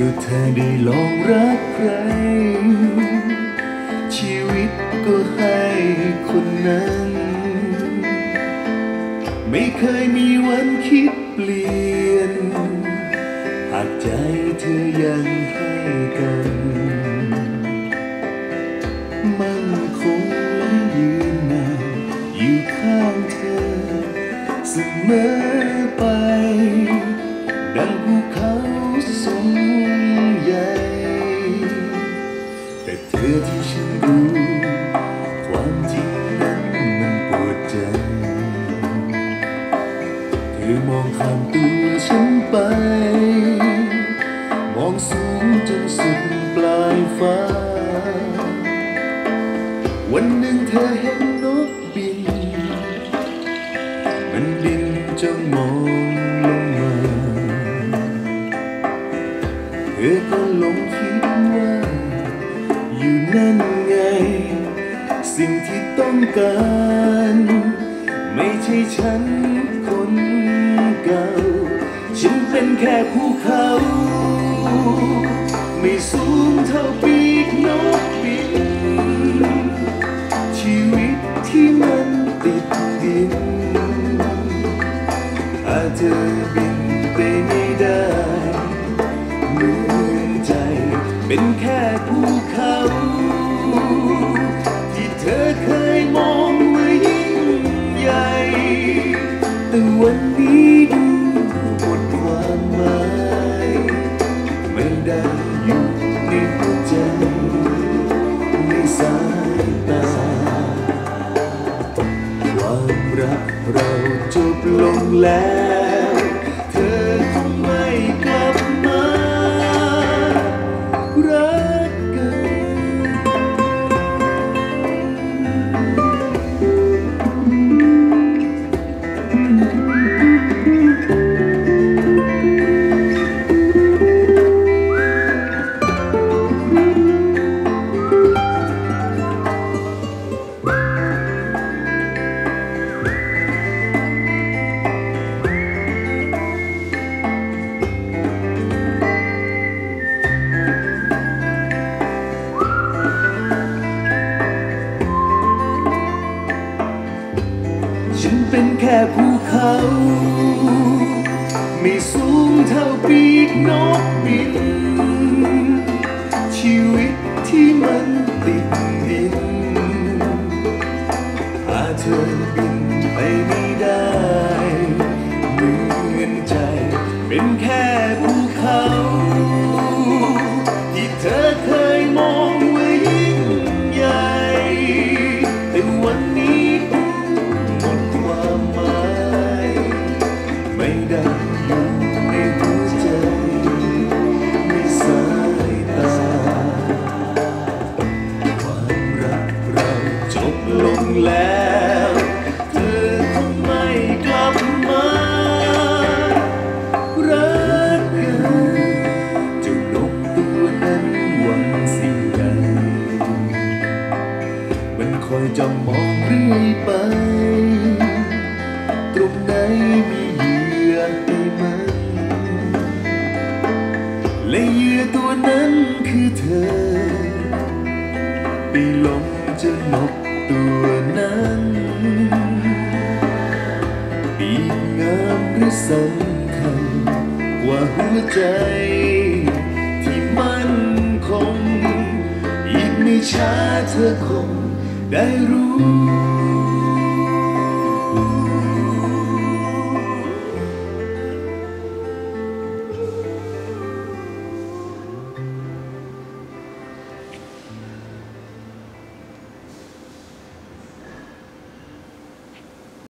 ก็เธอได้ลองรักใคร ชีวิตก็ให้คนนั้น ไม่เคยมีวันคิดเปลี่ยน หากใจเธอยังให้กัน มั่นคงและยืนนานอยู่ข้างเธอเสมอไป ดังภูเขา ใจ เธอมองข้ามตัวฉันไป มองสูงจนสุดปลายฟ้า วันหนึ่งเธอเห็น ต้องการ ไม่ใช่ฉันคนเก่า ฉันเป็นแค่ภูเขา ไม่สูงเท่าปีกนกบิน ชีวิตที่มันติดดินถ้าเธอบินไปไม่ได้เหมือนใจ เป็นแค่ภูเขา ที่เธอเคย วันนี้ดูหมดความหมายไม่ได้อยู่ในหัวใจในสายตาความรักเราจบลงแล้ว ดดินหาเธอบินไป ไป ตรงไหนมีเหยื่อให้มันและเหยื่อตัวนั้นคือเธอ ไปหลงจะนกตัวนั้นปีงามหรือสำคัญกว่าหัวใจ ที่มั่นคง อีกไม่ช้าเธอคง ได้รู้